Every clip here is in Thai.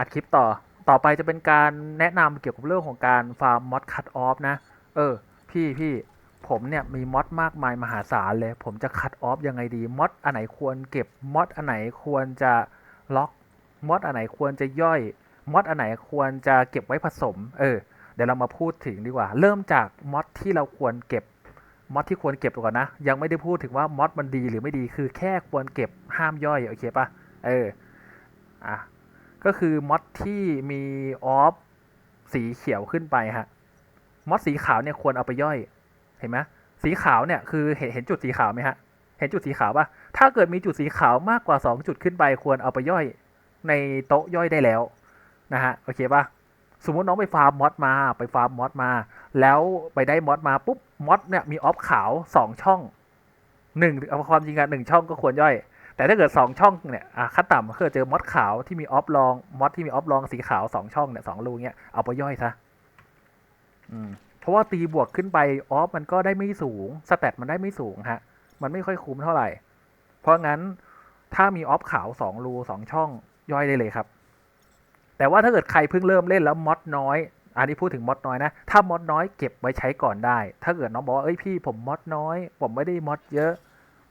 อัดคลิปต่อ ต่อไปจะเป็นการแนะนำเกี่ยวกับเรื่องของการฟาร์มมอดคัตออฟนะ เออ พี่พี่ผมเนี่ยมีมอดมากมายมหาศาลเลย ผมจะคัตออฟยังไงดีมอดอันไหนควรเก็บมอดอันไหนควรจะล็อกมอดอันไหนควรจะย่อยมอดอันไหนควรจะเก็บไว้ผสม เออ เดี๋ยวเรามาพูดถึงดีกว่า เริ่มจากมอดที่เราควรเก็บมอดที่ควรเก็บก่อนนะ ยังไม่ได้พูดถึงว่ามอดมันดีหรือไม่ดีคือแค่ควรเก็บห้ามย่อยโอเคปะเอออะ ก็คือมอดที่มีออฟสีเขียวขึ้นไปฮะมอดสีขาวเนี่ยควรเอาไปย่อย เห็นไหมสีขาวเนี่ยคือเห็นเห็นจุดสีขาวไหมฮะ เห็นจุดสีขาวปะถ้าเกิดมีจุดสีขาวมากกว่า 2 จุดขึ้นไปควรเอาไปย่อยในโต๊ะย่อยได้แล้วนะฮะโอเคปะสมมติน้องไปฟาร์มมอดมาไปฟาร์มมอดมา แล้วไปได้มอดมาปุ๊บมอดเนี่ยมีออฟขาวสองช่องหนึ่งเอาความจริงอะหนึ่งช่องก็ควรย่อย แต่ถ้าเกิดสองช่องเนี่ยขั้นต่ำคือเจอมอดขาวที่มีออฟลองมอดที่มีออฟลองสีขาวสองช่องเนี่ยสองรูเนี่ยเอาไปย่อยซะเพราะว่าตีบวกขึ้นไปออฟมันก็ได้ไม่สูงสแตทมันได้ไม่สูงฮะ มันไม่ค่อยคุ้มเท่าไหร่ เพราะงั้นถ้ามีออฟขาวสองรูสองช่องย่อยได้เลยครับ แต่ว่าถ้าเกิดใครเพิ่งเริ่มเล่นแล้วมอดน้อย อันนี้พูดถึงมอดน้อยนะ ถ้ามอดน้อยเก็บไว้ใช้ก่อนได้ ถ้าเกิดน้องบอกว่าเอ้ยพี่ผมมอดน้อย ผมไม่ได้มอดเยอะ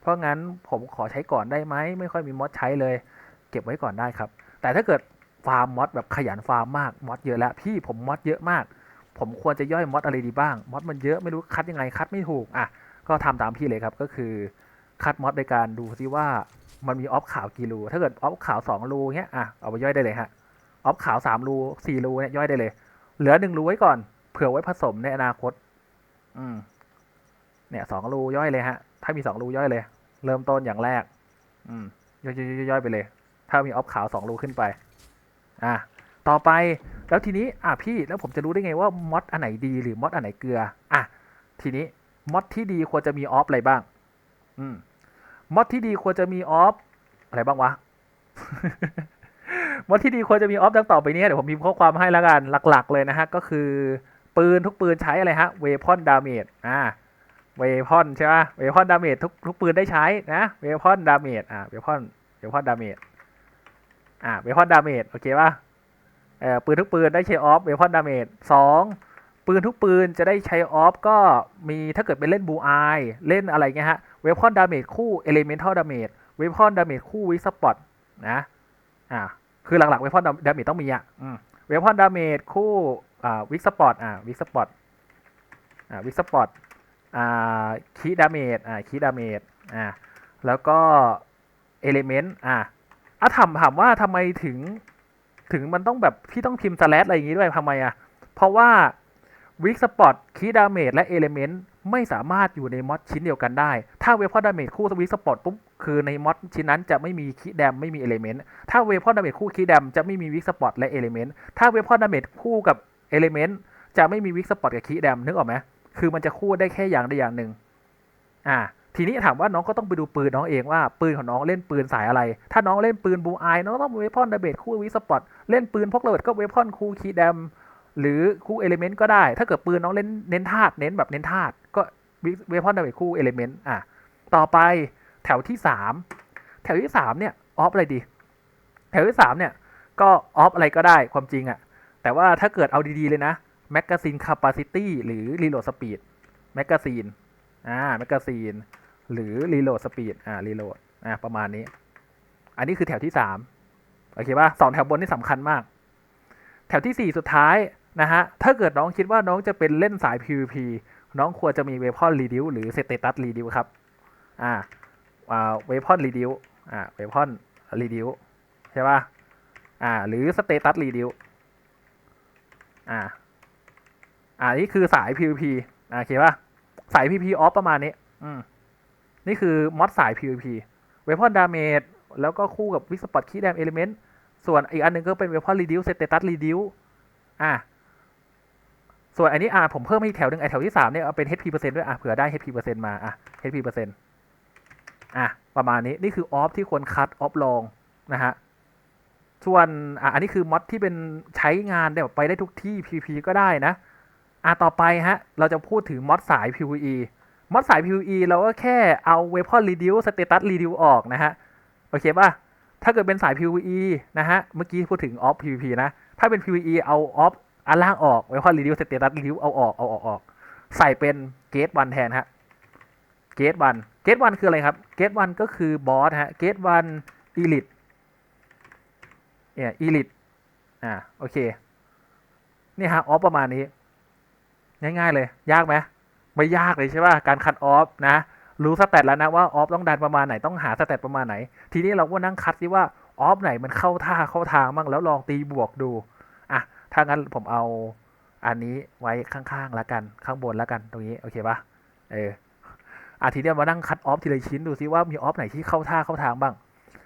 ราะงั้นผมขอใช้ก่อนได้ไหมไม่ค่อยมีมอดใช้เลย เก็บไว้ก่อนได้ครับ แต่ถ้าเกิดฟาร์มมอดแบบขยันฟาร์มมากมอดเยอะแล้วพี่ผมมอดเยอะมาก ผมควรจะย่อยมอดอะไรดีบ้างมอดมันเยอะไม่รู้คัดยังไงคัดไม่ถูกอะก็ทำตามพี่เลยครับก็คือคัดมอดในการดูซิว่ามันมีออฟขาวกี่รูถ้าเกิดออฟขาวสองรูเงี้ยอะเอาไปย่อยได้เลยฮะออฟขาวสามรูสี่รูเนี่ยย่อยได้เลย เหลือหนึ่งรูไว้ก่อนเผื่อไว้ผสมในอนาคต อืมเนี่ยสองรูย่อยเลยฮะ ถ้ามีสองรูย่อยเลย เริ่มต้นอย่างแรก อืมย่อยย่อยย่อยย่อยไปเลย ถ้ามีออฟขาวสองรูขึ้นไป อะต่อไปแล้วทีนี้ อะพี่แล้วผมจะรู้ได้ไงว่ามอดอันไหนดีหรือมอดอันไหนเกลือ อะ ทีนี้มอดที่ดีควรจะมีออฟอะไรบ้าง อืมมอดที่ดีควรจะมีออฟอะไรบ้างวะมอดที่ดีควรจะมีออฟดังต่อไปนี้เดี๋ยวผมพิมพ์ข้อความให้แล้วกันหลัก ๆ เลยนะฮะก็คือปืนทุกปืนใช้อะไรฮะเวพอนดาเมจอ่า เวพอนใช่ป่ะเวพอนดาเมจทุกทุกปืนได้ใช้นะเวพอนดาเมจอ่าเวพอนเวพอนดาเมจอ่าเวพอนดาเมจโอเคป่ะเอ่อปืนทุกปืนได้ใช้ออฟเวพอนดาเมจสองปืนทุกปืนจะได้ใช้ออฟก็มีถ้าเกิดเป็นเล่นบูอายเล่นอะไรเงี้ยฮะเวพอนดาเมจคู่เอลิเมนทัลดาเมจเวพอนดาเมจคู่วิสปอตนะอ่าคือหลักๆเวพอนดาเมจต้องมีอะอืมเวพอนดาเมจคู่อ่าวิสปอตอ่าวิสปอตอ่าวิสปอตอ คีดาเมจอ่าคีดาเมจอ่าแล้วก็เอลิเมนต์อ่าอะถามถามว่าทำไมถึงถึงมันต้องแบบที่ต้องพิมพ์สแลชอะไรอย่างงี้ด้วยทำไมอะ เพราะว่าวิกสปอตคีดาเมจและเอลิเมนต์ไม่สามารถอยู่ในมอดชิ้นเดียวกันได้ ถ้าเวพอดาเมจคู่วิกสปอตปุ๊บคือในมอดชิ้นนั้นจะไม่มีคีแดมไม่มีเอลิเมนต์ถ้าเวพอดาเมจคู่คีแดมจะไม่มีวิกสปอตและเอลิเมนต์ถ้าเวพอดาเมจคู่กับเอลิเมนต์จะไม่มีวิกสปอตกับคีแดมนึกออกไหม คือมันจะคู่ได้แค่อย่างใดอย่างหนึ่ง อ่า ทีนี้ถามว่าน้องก็ต้องไปดูปืนน้องเองว่าปืนของน้องเล่นปืนสายอะไร ถ้าน้องเล่นปืนบูไอน้องต้องเวพอนดาเมจคู่วิสปอตเล่นปืนพกระเบิดก็เวพอนคู่คีแดมหรือคู่เอลิเมนต์ก็ได้ ถ้าเกิดปืนน้องเล่นเน้นธาตุเน้นแบบเน้นธาตุก็เวพอนดาเมจคู่เอลิเมนต์อะ ต่อไปแถวที่สามแถวที่สามเนี่ยออฟอะไรดี แถวที่สามเนี่ยก็ออฟอะไรก็ได้ความจริงอะ แต่ว่าถ้าเกิดเอาดีๆเลยนะ แมกกาซีนคาปาซิตี้หรือรีโหลดสปีดแมกกาซีนอ่าแมกกาซีนหรือรีโหลดสปีดอ่ารีโหลดอ่าประมาณนี้ อันนี้คือแถวที่สามโอเคป่ะสองแถวบนนี่สำคัญมาก แถวที่สี่สุดท้ายนะฮะ ถ้าเกิดน้องคิดว่าน้องจะเป็นเล่นสาย PVP น้องควรจะมีเวพอนรีดิวหรือสเตตัสรีดิวครับ อ่าอ่าเวพอนรีดิวอ่าเวพอนรีดิวใช่ป่ะ อ่า หรือสเตตัสรีดิวอ่า อ่านี่คือสาย PVP อ่าโอเคป่ะสาย PVP ออฟประมาณนี้ อืม นี่คือมอดสาย PVP เวพอนดาเมจแล้วก็คู่กับวิสปอตคีแดมเอลิเมนต์ส่วนอีกอันหนึงก็เป็นเวพอนรีดิวสเตตัสรีดิวอ่าส่วนอันนี้อ่าผมเพิ่มให้แถวหนึ่งไอแถวที่สามเนี่ยเอาเป็น HP เปอร์เซ็นต์ด้วยอะเผื่อได้ HP เปอร์เซ็นต์มาอะ HP เปอร์เซ็นต์อะประมาณนี้นี่คือออฟที่ควรคัดออฟลองนะฮะส่วนอะอันนี้คือมอดที่เป็นใช้งานได้แบบไปได้ทุกที่ PVP ก็ได้นะ อะต่อไปฮะ เราจะพูดถึงมอดสาย PVE มอดสาย PVE เราก็แค่เอา Weapon Reduce Status Reduce ออกนะฮะ โอเคป่ะ ถ้าเกิดเป็นสาย PVE นะฮะ เมื่อกี้พูดถึงออฟ PVP นะ ถ้าเป็น PVE เอาออฟอันล่างออกไว้พอรีดิวสเตตัสรีดิวเอาออก เอาออกออก ใส่เป็นเกตวันแทนฮะเกตวันเกตวันคืออะไรครับเกตวันก็คือบอสฮะเกตวันอีลิทเนี่ยอีลิทอ่า โอเค นี่ฮะ ออฟประมาณนี้ ง่ายๆเลย ยากไหมไม่ยากเลยใช่ป่ะการคัดออฟนะ รู้สเตตแล้วนะว่าออฟต้องดันประมาณไหนต้องหาสเตตประมาณไหน ทีนี้เราก็นั่งคัดซิว่าออฟไหนมันเข้าท่าเข้าทางบ้างแล้วลองตีบวกดูอะถ้างั้นผมเอาอันนี้ไว้ข้างๆแล้วกันข้างบนแล้วกันตรงนี้โอเคปะเอออะทีเนี้ยมานั่งคัดออฟทีละชิ้นดูซิว่ามีออฟไหนที่เข้าท่าเข้าทางบ้าง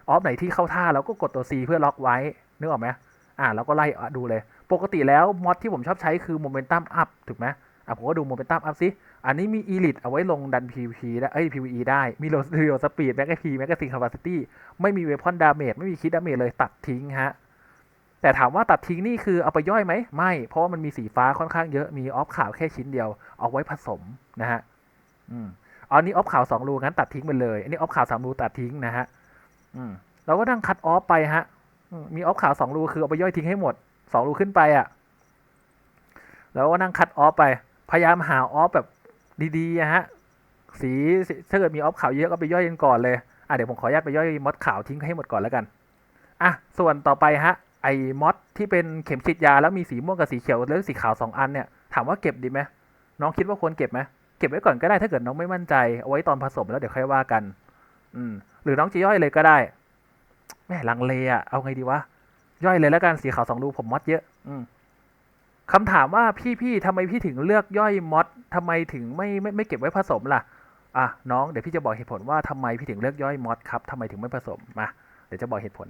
ออฟไหนที่เข้าท่าเราก็กดตัว C เพื่อล็อกไว้นึกออกไหมอะเราก็ไล่ดูเลย ปกติแล้วมอดที่ผมชอบใช้คือโมเมนตัมอัพถูกไหมอะผมก็ดูโมเมนตัมอัพซิ อันนี้มี Elite เอาไว้ลงดัน PVP ได้ เอ้ย PVE ได้ มี Low Real Speed Mega P Mega Sin Capacity ไม่มี Weapon Damage ไม่มี Kit Damage เลยตัดทิ้งฮะ แต่ถามว่าตัดทิ้งนี่คือเอาไปย่อยไหม ไม่ เพราะว่ามันมีสีฟ้าค่อนข้างเยอะ มีออฟขาวแค่ชิ้นเดียว เอาไว้ผสมนะฮะ อืมอันนี้ออฟขาวสองรูงั้นตัดทิ้งไปเลย อันนี้ออฟขาวสามรูตัดทิ้งนะฮะ อืม เราก็นั่งคัดออฟไปฮะมมีออฟขาวสองรูคือเอาไปย่อยทิ้งให้หมด สองรูขึ้นไปอะ่ะ แล้วก็นั่งคัดออฟไป พยายามหาออฟแบบดีๆอะฮะสีสีถ้าเกิดมีออฟขาวเยอะก็ไปย่อยกันก่อนเลย อะเดี๋ยวผมขออนุญาตไปย่อยมอดขาวทิ้งให้หมดก่อนแล้วกัน อะ ส่วนต่อไปฮะ ไอ้มอดที่เป็นเข็มฉีดยาแล้วมีสีม่วงกับสีเขียวแล้วสีขาวสองอันเนี่ย ถามว่าเก็บดีไหมน้องคิดว่าควรเก็บไหมเก็บไว้ก่อนก็ได้ถ้าเกิดน้องไม่มั่นใจ เอาไว้ตอนผสมแล้วเดี๋ยวค่อยว่ากัน อืม หรือน้องจะย่อยเลยก็ได้แม่ลังเลอะเอาไงดีวะ ย่อยเลยแล้วกันสีขาวสองรูผมมอดเยอะ อืคำถามว่าพี่ๆทำไมพี่ถึงเลือกย่อยมอดทำไมถึงไม่ไม่ไม่เก็บไว้ผสมล่ะอะน้องเดี๋ยวพี่จะบอกเหตุผลว่าทำไมพี่ถึงเลือกย่อยมอดครับทำไมถึงไม่ผสมมาเดี๋ยวจะบอกเหตุผล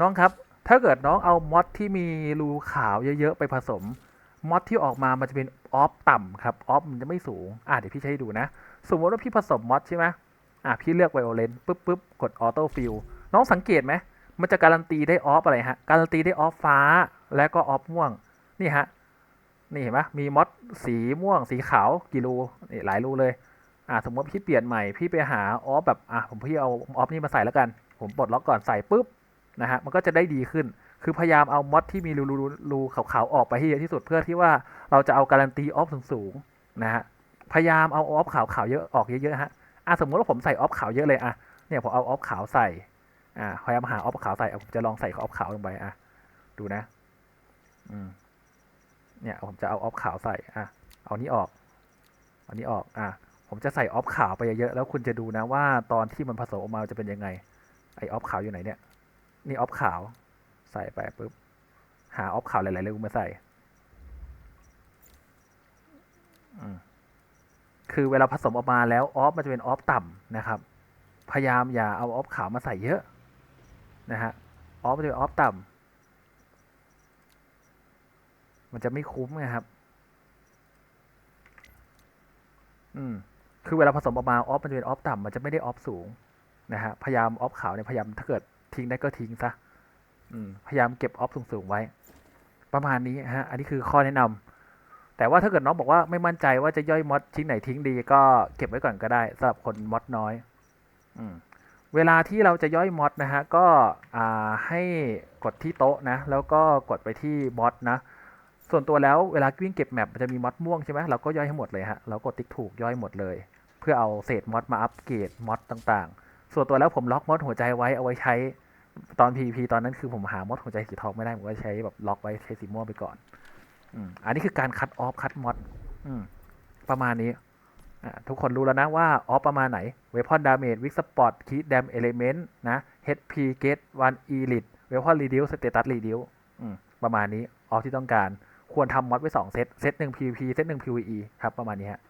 น้องครับ ถ้าเกิดน้องเอามอดที่มีรูขาวเยอะๆไปผสมมอดที่ออกมามันจะเป็นออฟต่ำครับออฟมันจะไม่สูงอะเดี๋ยวพี่ให้ดูนะ สมมติว่าพี่ผสมมอดใช่ไหมอะพี่เลือกไวโอเลนปุ๊บปุ๊บกดออโต้ฟิลน้องสังเกตไหม มันจะการันตีได้ออฟอะไรฮะ การันตีได้ออฟฟ้าและก็ออฟม่วง นี่ฮะ นี่เห็นไหมมีมอดสีม่วง สีขาวกี่รูนี่หลายรูเลย อ่าสมมติพี่เปลี่ยนใหม่ พี่ไปหาออฟแบบอะผมพี่เอาออฟนี่มาใส่แล้วกัน ผมปลดล็อกก่อนใส่ปุ๊บนะฮะ มันก็จะได้ดีขึ้น คือพยายามเอามอดที่มีรูรูรูขาวๆออกไปให้เยอะที่สุดเพื่อที่ว่าเราจะเอาการันตีออฟสูงๆนะฮะ พยายามเอาออฟขาวๆเยอะออกเยอะๆฮะ อะสมมติว่าผมใส่ออฟขาวเยอะเลยอะ เนี่ยผมเอาออฟขาวใส่ อ่าพยายามหาออฟขาวใส่ผมจะลองใส่ออฟขาวลงไปอะดูนะ อืม เนี่ยผมจะเอาออฟขาวใส่อะเอานี้ออกเอานี้ออกอะผมจะใส่ออฟขาวไปเยอะๆแล้วคุณจะดูนะว่าตอนที่มันผสมออกมาจะเป็นยังไงไอออฟขาวอยู่ไหนเนี่ย นี่ออฟขาว ใส่ไปปุ๊บหาออฟขาวหลายๆรูมาใส่อืมคือเวลาผสมออกมาแล้วออฟมันจะเป็นออฟต่ำนะครับ พยายามอย่าเอาออฟขาวมาใส่เยอะ นะฮะออฟมันจะเป็นออฟต่ำมันจะไม่คุ้มไงครับ อืมคือเวลาผสมออกมาออฟมันจะเป็นออฟต่ำมันจะไม่ได้ออฟสูงนะฮะพยายามออฟขาวเนี่ยพยายามถ้าเกิดทิ้งได้ก็ทิ้งซะอืมพยายามเก็บออฟสูงๆไว้ ประมาณนี้ฮะ อันนี้คือข้อแนะนำแต่ว่าถ้าเกิดน้องบอกว่าไม่มั่นใจว่าจะย่อยมอดชิ้นไหนทิ้งดี ก็เก็บไว้ก่อนก็ได้สำหรับคนมอดน้อย อืม เวลาที่เราจะย่อยมอดนะฮะก็ให้กดที่โต๊ะนะแล้วก็กดไปที่มอดนะส่วนตัวแล้วเวลาวิ่งเก็บแมปมันจะมีมอดม่วงใช่ไหมเราก็ย่อยให้หมดเลยฮะเรากดติ๊กถูกย่อยหมดเลย เพื่อเอาเศษมอดมาอัปเกรดมอดต่างๆ ส่วนตัวแล้วผมล็อกมอดหัวใจไว้เอาไว้ใช้ตอน PVP ตอนนั้นคือผมหามอดหัวใจสีทองไม่ได้ผมก็ใช้แบบล็อกไว้ใช้สีม่วงไปก่อนอืมอันนี้คือการคัดออฟคัดมอดอืมประมาณนี้ ทุกคนรู้แล้วนะว่าออฟประมาณไหนเวพอนดาเมจวิกสปอร์ตคีดแดมเอลิเมนต์นะ HP เกตวันอีลิทเวพอนรีดิวสเตตัสรีดิวประมาณนี้ออฟที่ต้องการควรทำมอดไว้ 2 เซต เซตหนึ่ง PVP เซตหนึ่ง PVE ครับ ประมาณนี้ฮะ